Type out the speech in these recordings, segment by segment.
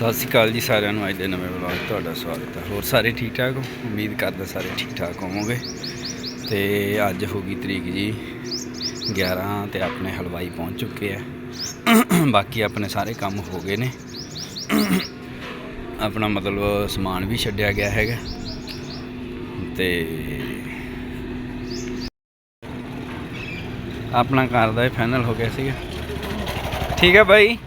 ਸਤਿ ਸ਼੍ਰੀ ਅਕਾਲ ਜੀ ਸਾਰਿਆਂ ਨੂੰ। ਅੱਜ ਦੇ ਨਵੇਂ ਵਲੌਗ 'ਚ ਤੁਹਾਡਾ ਸਵਾਗਤ ਹੈ। ਹੋਰ ਸਾਰੇ ਠੀਕ ਠਾਕ ਹੋ? ਉਮੀਦ ਕਰਦਾ ਸਾਰੇ ਠੀਕ ਠਾਕ ਹੋਵੋਗੇ। ਤੇ ਅੱਜ ਹੋ ਗਈ ਤਰੀਕ ਜੀ 11 ਤੇ ਆਪਣੇ ਹਲਵਾਈ ਪਹੁੰਚ ਚੁੱਕੇ ਆ। ਬਾਕੀ ਆਪਣੇ ਸਾਰੇ ਕੰਮ ਹੋ ਗਏ ਨੇ। ਆਪਣਾ ਮਤਲਬ ਸਮਾਨ ਵੀ ਛੱਡਿਆ ਗਿਆ ਹੈਗਾ। ਤੇ ਆਪਣਾ ਘਰ ਦਾ ਫਾਈਨਲ ਹੋ ਗਿਆ ਸੀਗਾ। ਠੀਕ ਹੈ ਬਾਈ।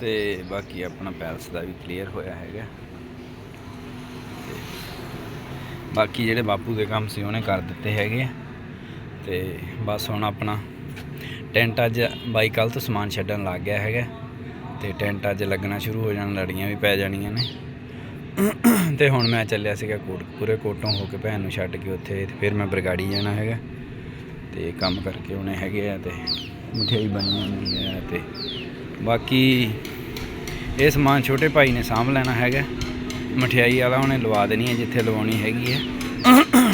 ਤੇ ਬਾਕੀ ਆਪਣਾ ਪੈਲਸ ਦਾ ਵੀ ਕਲੀਅਰ ਹੋਇਆ ਹੈਗਾ। ਤੇ ਬਾਕੀ ਜਿਹੜੇ ਬਾਪੂ ਦੇ ਕੰਮ ਸੀ ਉਹਨੇ ਕਰ ਦਿੱਤੇ ਹੈਗੇ ਆ। ਤੇ ਬਸ ਹੁਣ ਆਪਣਾ ਟੈਂਟ ਅੱਜ ਬਾਈ ਕੱਲ ਤੋਂ ਸਮਾਨ ਛੱਡਣ ਲੱਗ ਗਿਆ ਹੈਗਾ। ਤੇ ਟੈਂਟ ਅੱਜ ਲੱਗਣਾ ਸ਼ੁਰੂ ਹੋ ਜਾਣ, ਲੜੀਆਂ ਵੀ ਪੈ ਜਾਣੀਆਂ ਨੇ। ਤੇ ਹੁਣ ਮੈਂ ਚੱਲਿਆ ਸੀਗਾ ਕੋਟ, ਪੂਰੇ ਕੋਟੋਂ ਹੋ ਕੇ ਭੈਣ ਨੂੰ ਛੱਡ ਕੇ ਉੱਥੇ ਫਿਰ ਮੈਂ ਬਰਗਾੜੀ ਜਾਣਾ ਹੈਗਾ। ਤੇ ਕੰਮ ਕਰਕੇ ਉਹਨੇ ਹੈਗੇ ਆ ਤੇ ਮਠਿਆਈ ਬਣੀ ਜਾਂਦੀ ਹੈ ਤੇ ਬਾਕੀ ਇਹ ਸਮਾਨ ਛੋਟੇ ਭਾਈ ਨੇ ਸਾਂਭ ਲੈਣਾ ਹੈਗਾ। ਮਠਿਆਈ ਵਾਲਾ ਉਹਨੇ ਲਵਾ ਦੇਣੀ ਹੈ ਜਿੱਥੇ ਲਵਾਉਣੀ ਹੈਗੀ ਹੈ।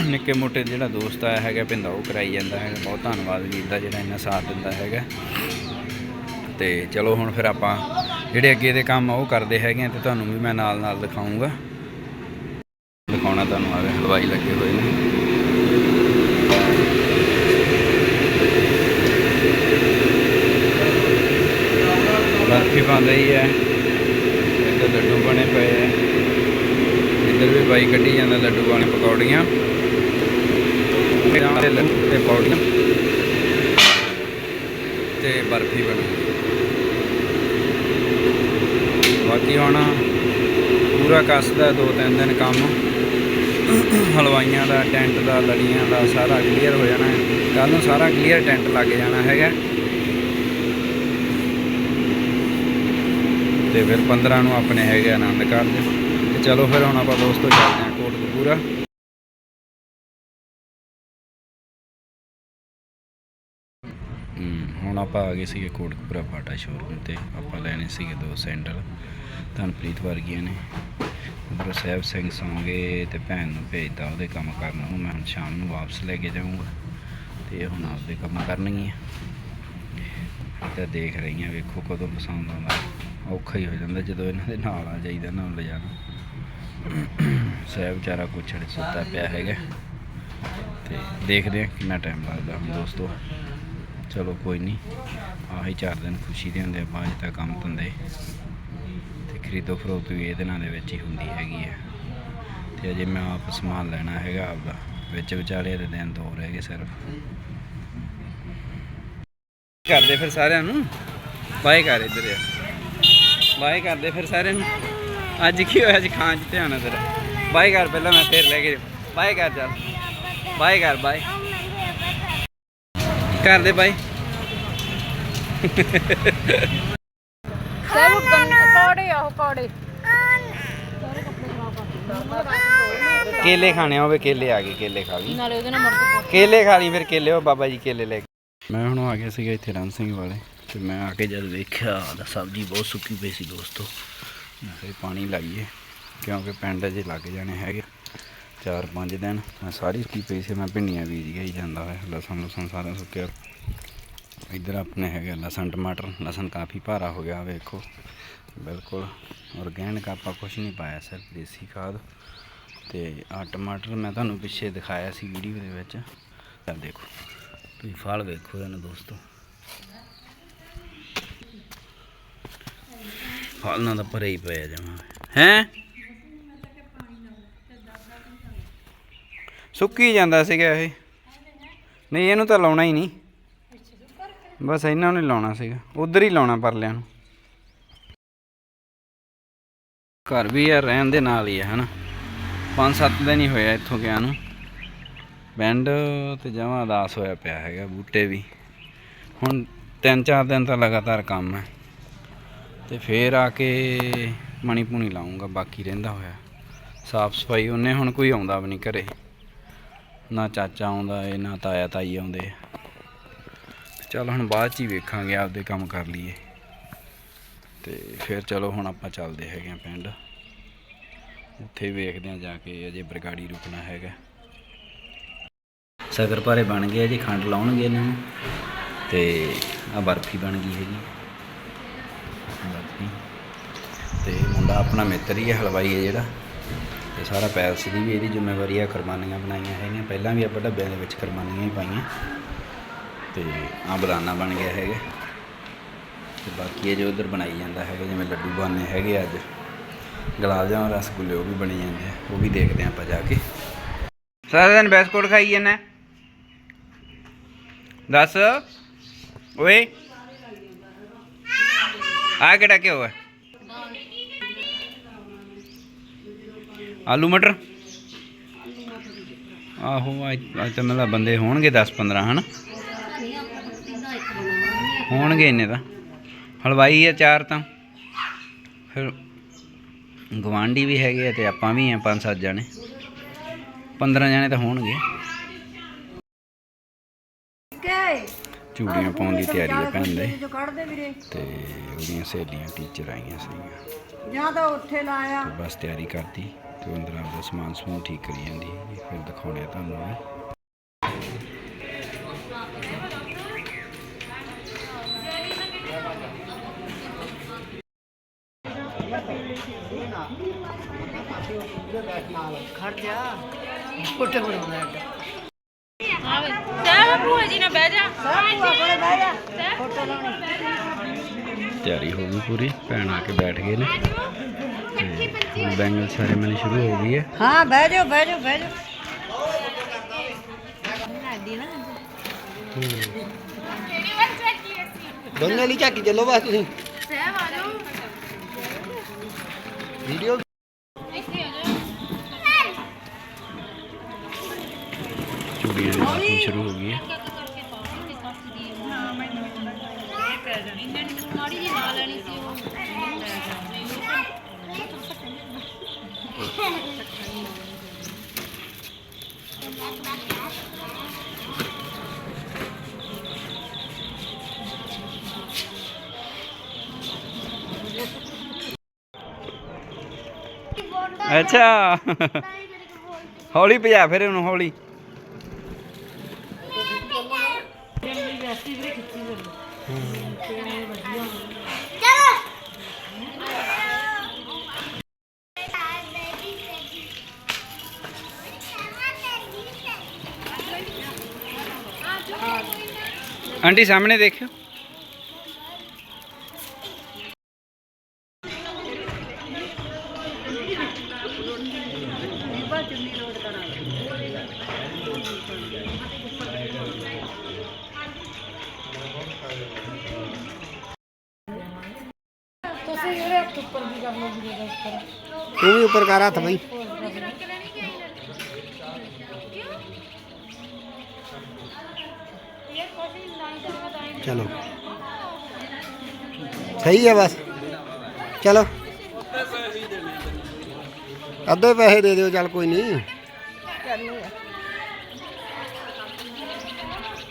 ਨਿੱਕੇ ਮੋਟੇ ਜਿਹੜਾ ਦੋਸਤ ਆਇਆ ਹੈਗਾ ਪਿੰਦਾ ਉਹ ਕਰਾਈ ਜਾਂਦਾ ਹੈ ਬਹੁਤ ਧੰਨਵਾਦ ਵੀਰ ਦਾ ਜਿਹੜਾ ਇੰਨਾ ਸਾਥ ਦਿੰਦਾ ਹੈਗਾ। ਤੇ ਚਲੋ ਹੁਣ ਫਿਰ ਆਪਾਂ ਜਿਹੜੇ ਅੱਗੇ ਦੇ ਕੰਮ ਆ, ਉਹ ਕਰਦੇ ਹੈਗੇ ਆ ਤੇ ਤੁਹਾਨੂੰ ਵੀ ਮੈਂ ਨਾਲ ਨਾਲ ਦਿਖਾਉਂਗਾ ਦਿਖਾਉਣਾ ਤੁਹਾਨੂੰ ਆਵੇ ਹਲਵਾਈ ਲੱਗੇ ਹੋਏ ਨੇ। ਬਰਫੀ ਬਣ ਰਹੀ ਹੈ। ਇੱਧਰ ਲੱਡੂ ਬਣੇ ਪਏ ਹੈ। ਇੱਧਰ ਵੀ ਬਾਈ ਕੱਢੀ ਜਾਂਦਾ ਲੱਡੂ ਬਣੇ ਪਕੌੜੀਆਂ। ਤੇ ਲੱਡੂ ਤੇ ਪਕੌੜੀਆਂ। ਤੇ ਬਰਫੀ ਬਣੀ। ਬਾਕੀ ਹੁਣ ਪੂਰਾ ਕੱਸਦਾ ਦੋ ਤਿੰਨ ਦਿਨ ਕੰਮ। ਹਲਵਾਈਆਂ ਦਾ, ਟੈਂਟ ਦਾ, ਲੜੀਆਂ ਦਾ ਸਾਰਾ ਕਲੀਅਰ ਹੋ ਜਾਣਾ ਕੱਲ ਨੂੰ ਸਾਰਾ ਕਲੀਅਰ ਟੈਂਟ ਲੱਗ ਜਾਣਾ ਹੈਗਾ। ਤੇ ਫਿਰ 15 ਨੂੰ ਆਪਣੇ ਹੈਗੇ ਆਨੰਦ ਕਾਰਜ। ਤੇ ਚਲੋ ਫਿਰ ਹੁਣ ਆਪਾਂ ਦੋਸਤੋ ਚੱਲਦੇ ਹਾਂ ਕੋਟਕਪੂਰਾ। ਹੁਣ ਆਪਾਂ ਆ ਗਏ ਸੀਗੇ ਕੋਟਕਪੂਰਾ ਬਾਟਾ ਸ਼ੋਰੂਮ ਤੇ। ਆਪਾਂ ਲੈਣੇ ਸੀਗੇ ਦੋ ਸੈਂਡਲ। ਧਨਪ੍ਰੀਤ ਵਰਗੀਆਂ ਨੇ। ਉਧਰ ਸਾਹਿਬ ਸਿੰਘ ਸੌਂਗੇ ਤੇ ਭੈਣ ਨੂੰ ਭੇਜਦਾ ਉਹਦੇ ਕੰਮ ਕਰਨ। ਨੂੰ ਮੈਂ ਹੁਣ ਸ਼ਾਮ ਨੂੰ ਵਾਪਸ ਲੈ ਕੇ ਜਾਊਂਗਾ। ਤੇ ਹੁਣ ਆਪਦੇ ਕੰਮ ਕਰਨਗੀਆਂ। ਤਾਂ ਦੇਖ ਰਹੀਆਂ, ਵੇਖੋ ਕਦੋਂ ਪਸੰਦ ਆਉਂਦਾ। ਔਖਾ ਹੀ ਹੋ ਜਾਂਦਾ ਜਦੋਂ ਇਹਨਾਂ ਦੇ ਨਾਲ ਆ ਜਾਈਦਾ ਨਾ ਲਿਜਾਣਾ ਸਹਿਬ ਵਿਚਾਰਾ ਕੁਛੜ ਸੁੱਤਾ ਪਿਆ ਹੈਗਾ। ਤੇ ਦੇਖਦੇ ਆ ਕਿੰਨਾ ਟਾਈਮ ਲੱਗਦਾ ਹੁਣ ਦੋਸਤੋ। ਚਲੋ ਕੋਈ ਨਹੀਂ ਆਹੀ ਚਾਰ ਦਿਨ ਖੁਸ਼ੀ ਦੇ ਹੁੰਦੇ ਆ, ਬਾਅਦ ਤਾਂ ਕੰਮ ਧੰਦੇ। ਤੇ ਖਰੀਦੋ ਫਰੋਖਤ ਵੀ ਇਹਦੇ ਨਾਲ ਦੇ ਵਿੱਚ ਹੀ ਹੁੰਦੀ ਹੈਗੀ ਹੈ ਤੇ ਅਜੇ ਮੈਂ ਆਪ ਸਮਾਨ ਲੈਣਾ ਹੈਗਾ ਆਪਦਾ, ਵਿੱਚ ਵਿਚਾਲੇ ਦੇ ਦਿਨ ਦੋ ਰਹਿ ਗਏ ਸਿਰਫ। ਕਰਦੇ ਫਿਰ ਸਾਰਿਆਂ ਨੂੰ। ਬਾਏ ਕਰ ਇੱਧਰ ਆ। ਬਾਏ ਕਰਦੇ ਫਿਰ ਸਾਰਿਆਂ ਨੂੰ। ਅੱਜ ਕੀ ਹੋਇਆ? ਅੱਜ ਖਾਣ 'ਚ ਧਿਆਨ ਤੇਰਾ। ਬਾਏ ਕਰ ਪਹਿਲਾਂ ਮੈਂ ਫੇਰ ਲੈ ਕੇ ਬਾਏ ਕਰ ਚੱਲ। ਬਾਏ ਕਰ ਬਾਏ। ਕਰ ਦੇ ਬਾਏ। ਸਭ ਪਕੌੜੇ ਆ ਪਕੌੜੇ। ਕੇਲੇ ਖਾਣੇ ਹੋਵੇ ਕੇਲੇ ਆ ਗਏ ਕੇਲੇ ਖਾ ਲਈ ਨਾਲੇ ਉਹਦੇ ਨਾਲ ਕੇ ਕੇਲੇ ਖਾ ਲਈ ਫਿਰ ਕੇਲੇ ਉਹ ਬਾਬਾ ਜੀ ਕੇਲੇ ਲੈ ਕੇ। ਮੈਂ ਹੁਣ ਆ ਗਿਆ ਸੀਗਾ ਇੱਥੇ ਰਣ ਸਿੰਘ ਵਾਲੇ। ਤੇ ਮੈਂ ਆ ਕੇ ਜਦ ਵੇਖਿਆ ਤਾਂ ਸਬਜ਼ੀ ਬਹੁਤ ਸੁੱਕੀ ਪਈ ਸੀ ਦੋਸਤੋ। ਮੈਂ ਕਿਹਾ ਪਾਣੀ ਲਾਈਏ, ਕਿਉਂਕਿ ਪਿੰਡ ਜੇ ਲੱਗ ਜਾਣੇ ਹੈਗੇ ਚਾਰ ਪੰਜ ਦਿਨ। ਮੈਂ ਸਾਰੀ ਸੁੱਕੀ ਪਈ ਸੀ, ਮੈਂ ਭਿੰਡੀਆਂ ਬੀਜ ਗਿਆ ਹੀ ਜਾਂਦਾ ਹੋਇਆ, ਲਸਣ ਲਸਣ ਸਾਰਾ ਸੁੱਕਿਆ। ਇੱਧਰ ਆਪਣੇ ਹੈਗੇ ਲਸਣ, ਟਮਾਟਰ, ਲਸਣ ਕਾਫੀ ਭਾਰਾ ਹੋ ਗਿਆ, ਵੇਖੋ। ਬਿਲਕੁਲ ਔਰਗੈਨਿਕ ਆਪਾਂ ਕੁਝ ਨਹੀਂ ਪਾਇਆ, ਸਿਰਫ ਦੇਸੀ ਖਾਦ ਤੇ ਆ ਟਮਾਟਰ ਮੈਂ ਤੁਹਾਨੂੰ ਪਿੱਛੇ ਦਿਖਾਇਆ ਸੀ ਵੀਡੀਓ ਦੇ ਵਿੱਚ। ਤਾਂ ਦੇਖੋ, ਤੁਸੀਂ ਫਲ ਵੇਖੋ ਇਹਨਾਂ ਦੋਸਤੋ। ਫਲ ਨਾਲ ਤਾਂ ਭਰੇ ਹੀ ਪਿਆ ਜਾਵਾਂ ਹੈ? ਸੁੱਕੀ ਜਾਂਦਾ ਸੀਗਾ ਇਹ। ਨਹੀਂ, ਇਹਨੂੰ ਤਾਂ ਲਾਉਣਾ ਹੀ ਨਹੀਂ। ਬਸ ਇਹਨਾਂ ਨੂੰ ਲਾਉਣਾ ਸੀਗਾ। ਉਧਰ ਹੀ ਲਾਉਣਾ ਪਰਲਿਆਂ ਨੂੰ। ਘਰ ਵੀ ਆ, ਰਹਿਣ ਦੇ ਨਾਲ ਹੀ ਹੈ ਹਨਾ। ਪੰਜ ਸੱਤ ਦਿਨ ਹੀ ਹੋਇਆ ਇੱਥੋਂ ਗਿਆ ਨੂੰ। ਪਿੰਡ ਤੇ ਜਮਾਂ ਉਦਾਸ ਹੋਇਆ ਪਿਆ ਹੈਗਾ, ਬੂਟੇ ਵੀ। ਹੁਣ ਤਿੰਨ ਚਾਰ ਦਿਨ ਤਾਂ ਲਗਾਤਾਰ ਕੰਮ ਹੈ। ਤੇ ਫੇਰ ਆ ਕੇ ਮਣੀ ਪੂਣੀ ਲਾਉਂਗਾ ਬਾਕੀ ਰਹਿੰਦਾ ਹੋਇਆ। ਸਾਫ਼ ਸਫ਼ਾਈ ਉਹਨੇ ਹੁਣ ਕੋਈ ਆਉਂਦਾ ਵੀ ਨਹੀਂ ਘਰੇ। ਨਾ ਚਾਚਾ ਆਉਂਦਾ ਏ, ਨਾ ਤਾਇਆ ਤਾਈ ਆਉਂਦੇ ਚਲ ਹੁਣ ਬਾਅਦ ਚ ਹੀ ਵੇਖਾਂਗੇ, ਆਪਦੇ ਕੰਮ ਕਰ ਲਈਏ। ਤੇ ਫਿਰ ਚਲੋ ਹੁਣ ਆਪਾਂ ਚੱਲਦੇ ਹੈਗੇ ਆ ਪਿੰਡ। ਉੱਥੇ ਵੇਖਦੇ ਆ ਜਾ ਕੇ, ਅਜੇ ਬਰਗਾੜੀ ਰੁਕਣਾ ਹੈਗਾ। ਸਗਰ ਭਾਰੇ ਬਣ ਗਏ ਆ ਜੀ, ਖੰਡ ਲਾਉਣਗੇ ਇਹਨਾਂ ਨੂੰ। ਤੇ ਆ ਬਰਫੀ ਬਣ ਗਈ ਹੈਗੀ। ਬਰਫੀ ਤੇ ਮੁੰਡਾ ਆਪਣਾ ਮਿੱਤਰ ਹੀ ਹੈ, ਹਲਵਾਈ ਹੈ ਜਿਹੜਾ। ਤੇ ਸਾਰਾ ਪੈਲਸ ਦੀ ਵੀ ਇਹਦੀ ਜ਼ਿੰਮੇਵਾਰੀ ਹੈ, ਕੁਰਬਾਨੀਆਂ ਬਣਾਈਆਂ ਹੈਗੀਆਂ। ਪਹਿਲਾਂ ਵੀ ਆਪਾਂ ਡੱਬਿਆਂ ਦੇ ਵਿੱਚ ਕੁਰਬਾਨੀਆਂ ਹੀ ਪਾਈਆਂ। ਤੇ ਆਹ ਬਦਾਨਾ ਬਣ ਗਿਆ ਹੈਗਾ। ਤੇ ਬਾਕੀ ਇਹ ਜੋ ਉਧਰ ਬਣਾਈ ਜਾਂਦਾ ਹੈਗਾ, ਜਿਵੇਂ ਲੱਡੂ ਬਣਨੇ ਹੈਗੇ ਅੱਜ। ਗੁਲਾਬ ਜਾਮੁਨ ਰਸਗੁੱਲੇ, ਉਹ ਵੀ ਬਣੀ ਜਾਂਦੇ ਆ। ਉਹ ਵੀ ਦੇਖਦੇ ਆ ਆਪਾਂ ਜਾ ਕੇ। ਸਾਰਾ ਦਿਨ ਬਿਸਕੁਟ ਖਾਈ ਜਾਂਦਾ। ਦੱਸ। ਓਏ। ਆ ਕਿਹੜਾ ਕਿਉਂ ਹੈ? ਆਲੂ ਮਟਰ? ਆਹੋ ਅੱਜ ਤਾਂ ਮਤਲਬ ਬੰਦੇ ਹੋਣਗੇ 10 15 ਹਨ? ਹੋਣਗੇ ਇੰਨੇ ਤਾਂ। ਹਲਵਾਈ ਆ ਚਾਰ ਤਾਂ। ਫਿਰ ਗਵਾਂਢੀ ਵੀ ਹੈਗੇ ਆ ਤੇ ਆਪਾਂ ਵੀ ਆ ਪੰਜ ਸੱਤ ਜਾਣੇ। 15 ਜਣੇ ਤਾਂ ਹੋਣਗੇ। ਚੂੜੀਆਂ ਪਾਉਣ ਦੀ ਤਿਆਰੀ ਹੈ ਭੈਣ ਦੇ। ਜੋ ਕੱਢਦੇ ਵੀਰੇ। ਤੇ ਉਹਦੀਆਂ ਸਹੇਲੀਆਂ ਟੀਚਰ ਆਈਆਂ ਸੀਗੀਆਂ। ਜਾਂ ਤਾਂ ਉੱਥੇ ਲਾਇਆ। ਬਸ ਤਿਆਰੀ ਕਰਤੀ ਤੇ ਅੰਦਰ ਆਪਦਾ ਸਮਾਨ ਸਮੂਨ ਠੀਕ ਕਰੀ ਜਾਂਦੀ। ਫਿਰ ਦਿਖਾਉਣੇ ਆ ਤੁਹਾਨੂੰ ਵੀ ਖੜ ਜਾ। ਬਣਾਉਣਾ ਹੈ ਚਾਹ ਭੂਆ ਜੀ ਨਾਲ ਬਹਿ ਜਾ। ਭੂਆ ਕੋਲੇ ਬਹਿ ਜਾ। ਫੋਟੋ ਲਾਉਣੀ। ਤਿਆਰੀ ਹੋ ਗਈ ਪੂਰੀ ਭੈਣ ਆ ਕੇ ਬੈਠ ਗਏ ਨੇ। ਬੈਂਗਲ ਸੈਰੇਮਨੀ ਸ਼ੁਰੂ ਹੋ ਗਈ ਹੈ। ਹਾਂ ਬਹਿ ਜਾਓ ਬਹਿ ਜਾਓ ਬਹਿ ਜਾਓ। ਦੋਨਾਂ ਲਈ ਝਾਕੀ ਚੱਲੋ ਬਸ ਤੁਸੀਂ। ਸਹਿਬ ਆ ਜਾਓ ਵੀਡੀਓ ਚੂੜੀਆਂ ਦੀ ਰਸਮ ਸ਼ੁਰੂ ਹੋ ਗਈ ਹੈ। ਅੱਛਾ। ਹੌਲੀ ਭਜਾ ਫਿਰ ਉਹਨੂੰ ਹੌਲੀ। ਆਂਟੀ ਸਾਹਮਣੇ ਦੇਖਿਓ ਤੂੰ ਵੀ ਉੱਪਰ ਕਰ ਹੱਥ ਬਈ। ਚਲੋ ਸਹੀ ਹੈ ਬਸ ਚਲੋ ਅੱਧੇ ਪੈਸੇ ਦੇ ਦਿਓ ਚੱਲ ਕੋਈ ਨਹੀਂ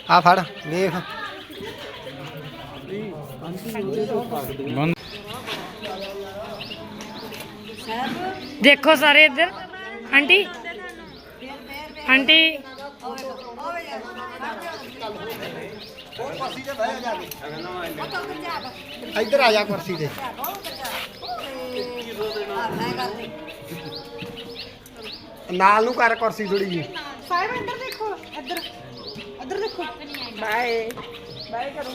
ਆ ਫੜ ਦੇਖ ਬੰਦ ਦੇਖੋ ਸਾਰੇ ਇੱਧਰ ਆਂਟੀ ਆਂਟੀ ਇੱਧਰ ਆ ਜਾ ਕੁਰਸੀ ਤੇ। ਨਾਲ ਨੂੰ ਕਰ ਕੁਰਸੀ ਥੋੜੀ ਜੀ ਸਾਹਿਬ ਇੱਧਰ ਦੇਖੋ ਇੱਧਰ ਇੱਧਰ ਦੇਖੋ। ਬਾਏ। ਬਾਏ ਕਰੋ।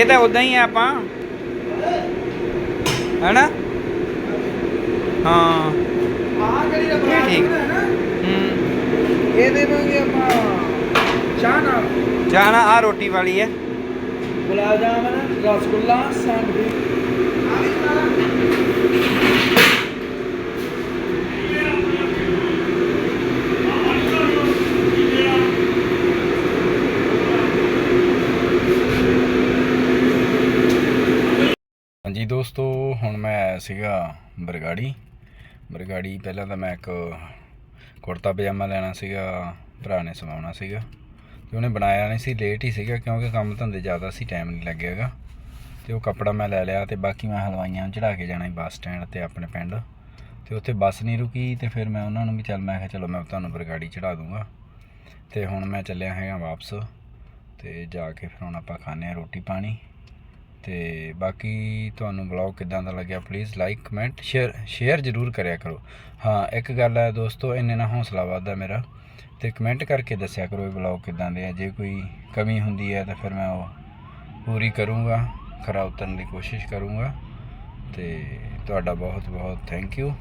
ਇਹ ਤਾਂ ਉਦਾਂ ਹੀ ਆ ਆਪਾਂ। ਹੈਨਾ? ਹਾਂ। ਇਹ ਠੀਕ। ਹੂੰ। ਇਹ ਦੇਵਾਂਗੇ ਆਪਾਂ ਚਾਹ ਨਾਲ। ਜਾਣਾ ਆ ਰੋਟੀ ਵਾਲੀ ਹੈ ਗੁਲਾਬ ਜਾਮਨ ਰਸਗੁੱਲਾ ਸੈਂਡਵਿਚ। ਹਾਂਜੀ ਦੋਸਤੋ, ਹੁਣ ਮੈਂ ਆਇਆ ਸੀਗਾ ਬਰਗਾੜੀ। ਬਰਗਾੜੀ ਪਹਿਲਾਂ ਤਾਂ ਮੈਂ ਇੱਕ ਕੁੜਤਾ ਪਜਾਮਾ ਲੈਣਾ ਸੀਗਾ, ਭਰਾ ਨੇ ਸਵਾਉਣਾ ਸੀਗਾ। ਤੇ ਉਹਨੇ ਬਣਾਇਆ ਨਹੀਂ ਸੀ ਲੇਟ ਹੀ ਸੀਗਾ, ਕਿਉਂਕਿ ਕੰਮ ਧੰਦੇ ਜ਼ਿਆਦਾ ਸੀ ਟਾਈਮ ਨਹੀਂ ਲੱਗਿਆਗਾ ਤੇ ਉਹ ਕੱਪੜਾ ਮੈਂ ਲੈ ਲਿਆ ਤੇ ਬਾਕੀ ਮੈਂ ਹਲਵਾਈਆਂ ਨੂੰ ਚੜਾ ਕੇ ਜਾਣਾ ਬੱਸ ਸਟੈਂਡ ਤੇ ਆਪਣੇ ਪਿੰਡ। ਤੇ ਉੱਥੇ ਬੱਸ ਨਹੀਂ ਰੁਕੀ ਤੇ ਫਿਰ ਮੈਂ ਉਹਨਾਂ ਨੂੰ ਵੀ ਚੱਲ, ਮੈਂ ਕਿਹਾ ਚਲੋ ਮੈਂ ਤੁਹਾਨੂੰ ਬਰਗਾੜੀ ਗਾੜੀ ਚੜਾ ਦੂੰਗਾ। ਤੇ ਹੁਣ ਮੈਂ ਚੱਲਿਆ ਹੈਗਾ ਵਾਪਸ ਤੇ ਜਾ ਕੇ ਫਿਰ ਹੁਣ ਆਪਾਂ ਖਾਣੇ ਆ ਰੋਟੀ ਪਾਣੀ। ਤੇ ਬਾਕੀ ਤੁਹਾਨੂੰ ਬਲੌਗ ਕਿਦਾਂ ਦਾ ਲੱਗਿਆ please like comment share share ਜ਼ਰੂਰ ਕਰਿਆ ਕਰੋ। ਹਾਂ, ਇੱਕ ਗੱਲ ਹੈ ਦੋਸਤੋ, ਇੰਨੇ ਨਾਲ ਹੌਸਲਾ ਵੱਧਦਾ ਮੇਰਾ ਤੇ ਕਮੈਂਟ ਕਰਕੇ ਦੱਸਿਆ ਕਰੋ ਇਹ ਬਲੌਗ ਕਿਦਾਂ ਦੇ ਆ। ਜੇ ਕੋਈ ਕਮੀ ਹੁੰਦੀ ਹੈ ਤਾਂ ਫਿਰ ਮੈਂ ਉਹ ਪੂਰੀ ਕਰੂੰਗਾ, ਖਰਾ ਉਤਰਨ ਦੀ ਕੋਸ਼ਿਸ਼ ਕਰੂੰਗਾ ਤੇ ਤੁਹਾਡਾ ਬਹੁਤ ਬਹੁਤ ਥੈਂਕ ਯੂ